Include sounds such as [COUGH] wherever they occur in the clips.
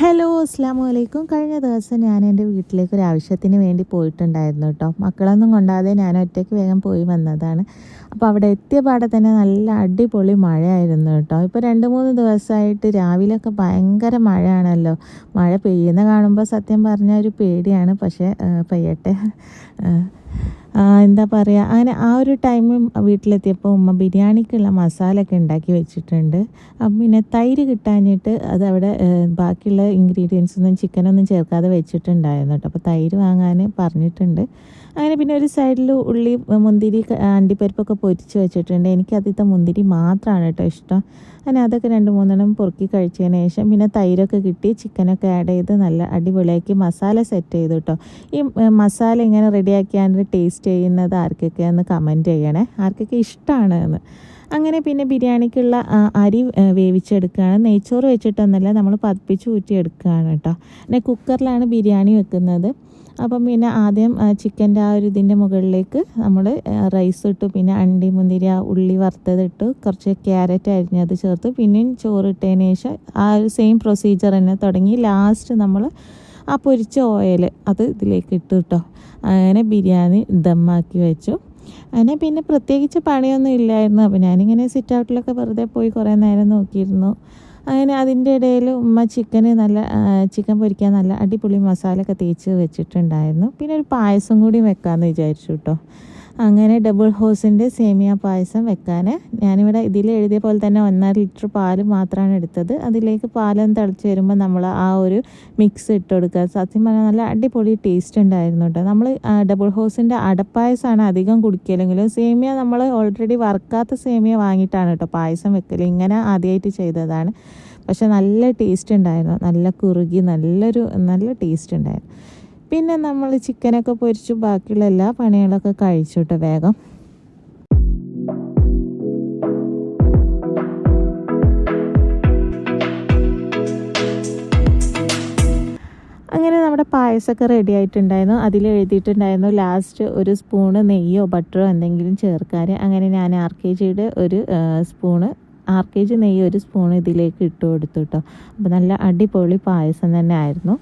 Hello അസ്ലാം വലൈക്കും കഴിഞ്ഞ ദിവസം ഞാൻ എന്റെ വീട്ടിലേക്ക് ഒരു ആവശ്യത്തിന് വേണ്ടി പോയിട്ടുണ്ടായിരുന്നു കേട്ടോ. മക്കളൊന്നും കൊണ്ടാതെ ഞാൻ ഒറ്റയ്ക്ക് വേഗം പോയി വന്നതാണ്. അപ്പോൾ അവിടെ എത്തിയ പാടെ തന്നെ നല്ല അടിപൊളി മഴയായിരുന്നു കേട്ടോ. ഇപ്പോൾ രണ്ട് മൂന്ന് ദിവസമായിട്ട് രാവിലെയൊക്കെ ഭയങ്കര മഴയാണല്ലോ. മഴ പെയ്യുന്ന കാണുമ്പോൾ സത്യം പറഞ്ഞാൽ ഒരു പേടിയാണ്. പക്ഷേ പെയ്യട്ടെ. എന്താ പറയുക അങ്ങനെ ആ ഒരു ടൈമിൽ വീട്ടിലെത്തിയപ്പോൾ ഉമ്മ ബിരിയാണിക്കുള്ള മസാല ഒക്കെ ഉണ്ടാക്കി വെച്ചിട്ടുണ്ട്. അപ്പം പിന്നെ തൈര് കിട്ടാഞ്ഞിട്ട് അത് അവിടെ ബാക്കിയുള്ള ഇൻഗ്രീഡിയൻസ് ഒന്നും ചിക്കനൊന്നും ചേർക്കാതെ വെച്ചിട്ടുണ്ടായിരുന്നു കേട്ടോ. അപ്പോൾ തൈര് വാങ്ങാൻ പറഞ്ഞിട്ടുണ്ട്. അങ്ങനെ പിന്നെ ഒരു സൈഡിൽ ഉള്ളി മുന്തിരി അണ്ടിപ്പരിപ്പൊക്കെ പൊരിച്ച് വെച്ചിട്ടുണ്ട്. എനിക്ക് അതിലത്തെ മുന്തിരി മാത്രമാണ് കേട്ടോ ഇഷ്ടം. അങ്ങനെ അതൊക്കെ രണ്ട് മൂന്നെണ്ണം പൊറുക്കി കഴിച്ചതിന് ശേഷം പിന്നെ തൈരൊക്കെ കിട്ടി ചിക്കനൊക്കെ ആഡ് ചെയ്ത് നല്ല അടിപൊളിയാക്കി മസാല സെറ്റ് ചെയ്തു കേട്ടോ ഈ മസാല ഇങ്ങനെ റെഡിയാക്കിയാണ്ട് ടേസ്റ്റ് ചെയ്യുന്നത് ആർക്കൊക്കെ ഒന്ന് കമന്റ് ചെയ്യണേ. ആർക്കൊക്കെ ഇഷ്ടമാണ് എന്ന്. അങ്ങനെ പിന്നെ ബിരിയാണിക്കുള്ള അരി വേവിച്ചെടുക്കുകയാണ് നെയ്ച്ചോറ് വെച്ചിട്ടൊന്നല്ല നമ്മൾ പതിപ്പിച്ച് ഊറ്റിയെടുക്കുകയാണ് കേട്ടോ പിന്നെ കുക്കറിലാണ് ബിരിയാണി വെക്കുന്നത്. അപ്പം പിന്നെ ആദ്യം ചിക്കന്റെ ആ ഒരു ഇതിന്റെ മുകളിലേക്ക് നമ്മൾ റൈസ് ഇട്ടു പിന്നെ അണ്ടി മുന്തിരി ഉള്ളി വറുത്തതിട്ടു കുറച്ച് ക്യാരറ്റ് അരിഞ്ഞത് ചേർത്ത് പിന്നെയും ചോറ് ഇട്ടതിന് ശേഷം ആ ഒരു സെയിം പ്രൊസീജിയർ തന്നെ തുടങ്ങി ലാസ്റ്റ് നമ്മൾ ആ പൊരിച്ച ഓയിൽ അത് ഇതിലേക്ക് ഇട്ടു കേട്ടോ അങ്ങനെ ബിരിയാണി ദമ്മാക്കി വെച്ചു. അങ്ങനെ പിന്നെ പ്രത്യേകിച്ച് പണിയൊന്നും ഇല്ലായിരുന്നു. അപ്പോൾ ഞാനിങ്ങനെ സിറ്റ് ഔട്ടിലൊക്കെ വെറുതെ പോയി കുറേ നേരം നോക്കിയിരുന്നു. അങ്ങനെ അതിന്റെ ഇടയിൽ ഉമ്മ ചിക്കന് നല്ല ചിക്കൻ പൊരിക്കാൻ നല്ല അടിപൊളി മസാലയൊക്കെ തേച്ച് വെച്ചിട്ടുണ്ടായിരുന്നു. പിന്നെ ഒരു പായസം കൂടി വെക്കാമെന്ന് വിചാരിച്ചു കേട്ടോ. അങ്ങനെ ഡബിൾ ഹോസിന്റെ സേമിയ പായസം വെക്കാൻ ഞാനിവിടെ ഇതിൽ എഴുതിയ പോലെ തന്നെ ഒന്നര ലിറ്റർ പാൽ മാത്രമാണ് എടുത്തത്. അതിലേക്ക് പാലൊന്ന് തിളച്ച് വരുമ്പോൾ നമ്മൾ ആ ഒരു മിക്സ് ഇട്ട് കൊടുക്കുക. സത്യം പറഞ്ഞാൽ നല്ല അടിപൊളി ടേസ്റ്റ് ഉണ്ടായിരുന്നു കേട്ടോ. നമ്മൾ ഡബിൾ ഹോസിന്റെ അടപ്പായസമാണ് അധികം കുടിക്കലെങ്കിലും സേമിയ നമ്മൾ ഓൾറെഡി വറുക്കാത്ത സേമിയ വാങ്ങിയിട്ടാണ് കേട്ടോ പായസം വെക്കൽ ഇങ്ങനെ ആദ്യമായിട്ട് ചെയ്തതാണ്. പക്ഷെ നല്ല ടേസ്റ്റ് ഉണ്ടായിരുന്നു. നല്ല കുറുകി നല്ലൊരു നല്ല ടേസ്റ്റ് ഉണ്ടായിരുന്നു. പിന്നെ നമ്മൾ ചിക്കനൊക്കെ പൊരിച്ചു ബാക്കിയുള്ള എല്ലാ പണികളൊക്കെ കഴിച്ചു കേട്ടോ വേഗം. അങ്ങനെ നമ്മുടെ പായസമൊക്കെ റെഡി ആയിട്ടുണ്ടായിരുന്നു. അതിൽ എഴുതിയിട്ടുണ്ടായിരുന്നു ലാസ്റ്റ് ഒരു സ്പൂണ് നെയ്യോ ബട്ടറോ എന്തെങ്കിലും ചേർക്കാൻ അങ്ങനെ ഞാൻ ആർ കെ ജിയുടെ ഒരു സ്പൂണ് ആർ കെ ജി നെയ്യ് ഒരു സ്പൂൺ ഇതിലേക്ക് ഇട്ടു കൊടുത്തു കേട്ടോ. അപ്പോൾ നല്ല അടിപൊളി പായസം തന്നെ ആയിരുന്നു.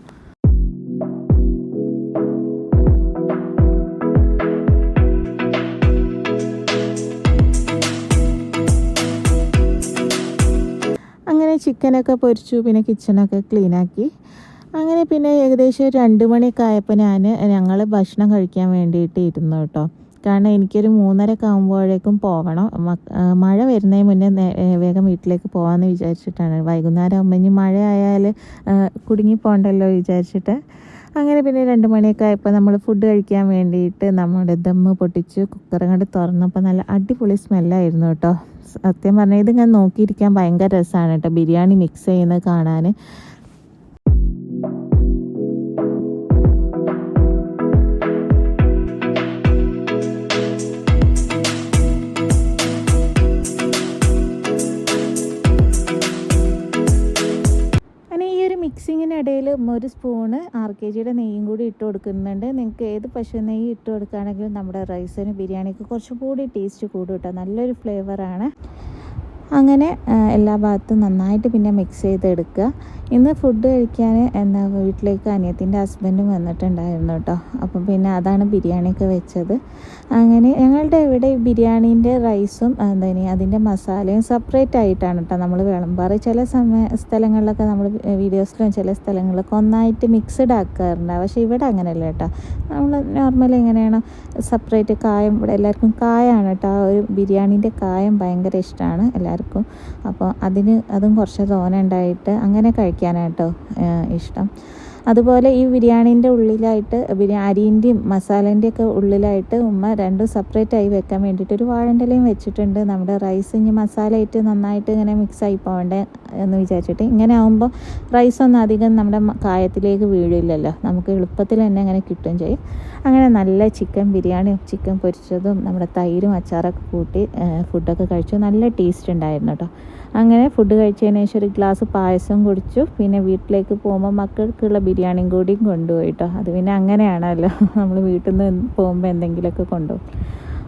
ചിക്കനൊക്കെ പൊരിച്ചു പിന്നെ കിച്ചണൊക്കെ ക്ലീനാക്കി. അങ്ങനെ പിന്നെ ഏകദേശം രണ്ട് മണിയൊക്കെ ആയപ്പോൾ ഞാൻ ഞങ്ങൾ ഭക്ഷണം കഴിക്കാൻ വേണ്ടിയിട്ട് ഇരുന്നു കേട്ടോ. കാരണം എനിക്കൊരു മൂന്നരയൊക്കെ ആകുമ്പോഴേക്കും പോകണം മഴ വരുന്നതിന് മുന്നേ വേഗം വീട്ടിലേക്ക് പോകാമെന്ന് വിചാരിച്ചിട്ടാണ്. വൈകുന്നേരം ആകുമ്പോൾ ഇനി മഴ ആയാൽ കുടുങ്ങി പോകണ്ടല്ലോ വിചാരിച്ചിട്ട്. അങ്ങനെ പിന്നെ രണ്ട് മണിയൊക്കെ ആയപ്പോൾ നമ്മൾ ഫുഡ് കഴിക്കാൻ വേണ്ടിയിട്ട് നമ്മുടെ ദമ്മ് പൊട്ടിച്ച് കുക്കർ കണ്ട് തുറന്നപ്പോൾ നല്ല അടിപൊളി സ്മെല്ലായിരുന്നു കേട്ടോ. സത്യം പറഞ്ഞാൽ ഇത് ഞാൻ നോക്കിയിരിക്കാൻ ഭയങ്കര രസമാണ് കേട്ടോ. ബിരിയാണി മിക്സ് ചെയ്യുന്നത് കാണാൻ മിക്സിങ്ങിനിടയിൽ ഒരു സ്പൂണ് ആർ കെ ജിയുടെ നെയ്യും കൂടി ഇട്ട് കൊടുക്കുന്നുണ്ട്. നിങ്ങൾക്ക് ഏത് പശു നെയ്യ് ഇട്ട് കൊടുക്കുകയാണെങ്കിലും നമ്മുടെ റൈസിന് ബിരിയാണിക്ക് കുറച്ചുകൂടി ടേസ്റ്റ് കൂടും കേട്ടോ നല്ലൊരു ഫ്ലേവറാണ് അങ്ങനെ എല്ലാ ഭാഗത്തും നന്നായിട്ട് പിന്നെ മിക്സ് ചെയ്തെടുക്കുക. ഇന്ന് ഫുഡ് കഴിക്കാൻ എന്താ വീട്ടിലേക്ക് അനിയത്തിന്റെ ഹസ്ബൻഡും വന്നിട്ടുണ്ടായിരുന്നു കേട്ടോ അപ്പം പിന്നെ അതാണ് ബിരിയാണിയൊക്കെ വെച്ചത്. അങ്ങനെ ഞങ്ങളുടെ ഇവിടെ ബിരിയാണീന്റെ റൈസും എന്താ അതിന്റെ മസാലയും സെപ്പറേറ്റ് ആയിട്ടാണ് കേട്ടോ നമ്മൾ വിളമ്പാറ്. ചില സമയ സ്ഥലങ്ങളിലൊക്കെ നമ്മൾ വീഡിയോസിലും ചില സ്ഥലങ്ങളിലൊക്കെ ഒന്നായിട്ട് മിക്സ്ഡ് ആക്കാറുണ്ട്. പക്ഷേ ഇവിടെ അങ്ങനെയല്ല കേട്ടോ നമ്മൾ നോർമലി എങ്ങനെയാണ് സെപ്പറേറ്റ് കായം ഇവിടെ എല്ലാവർക്കും കായാണ് കേട്ടോ ആ ഒരു ബിരിയാണീന്റെ കായം ഭയങ്കര ഇഷ്ടമാണ് എല്ലാവർക്കും അപ്പോൾ അതിന് അതും കുറച്ച് തോന ഉണ്ടായിട്ട് അങ്ങനെ കഴിക്കാനായിട്ടോ ഇഷ്ടം. അതുപോലെ ഈ ബിരിയാണീന്റെ ഉള്ളിലായിട്ട് അരീന്റെയും മസാലേന്റെ ഒക്കെ ഉള്ളിലായിട്ട് ഉമ്മ രണ്ടും സെപ്പറേറ്റ് ആയി വെക്കാൻ വേണ്ടിയിട്ട് ഒരു വാഴന്റെലയും വെച്ചിട്ടുണ്ട്. നമ്മുടെ റൈസ് ഇനി മസാല ഇട്ട് നന്നായിട്ട് ഇങ്ങനെ മിക്സ് ആയി പോകണ്ടേ എന്ന് വിചാരിച്ചിട്ട് ഇങ്ങനെ ആകുമ്പോൾ റൈസ് ഒന്നും അധികം നമ്മുടെ കായത്തിലേക്ക് വീഴില്ലല്ലോ. നമുക്ക് എളുപ്പത്തിൽ തന്നെ അങ്ങനെ കിട്ടുകയും ചെയ്യും. അങ്ങനെ നല്ല ചിക്കൻ ബിരിയാണിയും ചിക്കൻ പൊരിച്ചതും നമ്മുടെ തൈരും അച്ചാറൊക്കെ കൂട്ടി ഫുഡൊക്കെ കഴിച്ചു. നല്ല ടേസ്റ്റ് ഉണ്ടായിരുന്നു കേട്ടോ. അങ്ങനെ ഫുഡ് കഴിച്ചതിന് ശേഷം ഒരു ഗ്ലാസ് പായസം കുടിച്ചു. പിന്നെ വീട്ടിലേക്ക് പോകുമ്പോൾ മക്കൾക്കുള്ള ബിരിയാണിയും കൂടിയും കൊണ്ടുപോയി കേട്ടോ അത് പിന്നെ അങ്ങനെയാണല്ലോ. [LAUGHS] നമ്മൾ വീട്ടിൽ നിന്ന് പോകുമ്പോൾ എന്തെങ്കിലുമൊക്കെ കൊണ്ടുപോകും.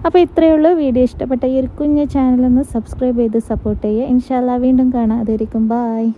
അപ്പോൾ ഇത്രയേ ഉള്ളൂ. വീഡിയോ ഇഷ്ടപ്പെട്ട ഈ ഒരു കുഞ്ഞു ചാനലൊന്ന് സബ്സ്ക്രൈബ് ചെയ്ത് സപ്പോർട്ട് ചെയ്യുക. ഇൻഷാല്ല വീണ്ടും കാണാം. അതായിരിക്കും ബായ്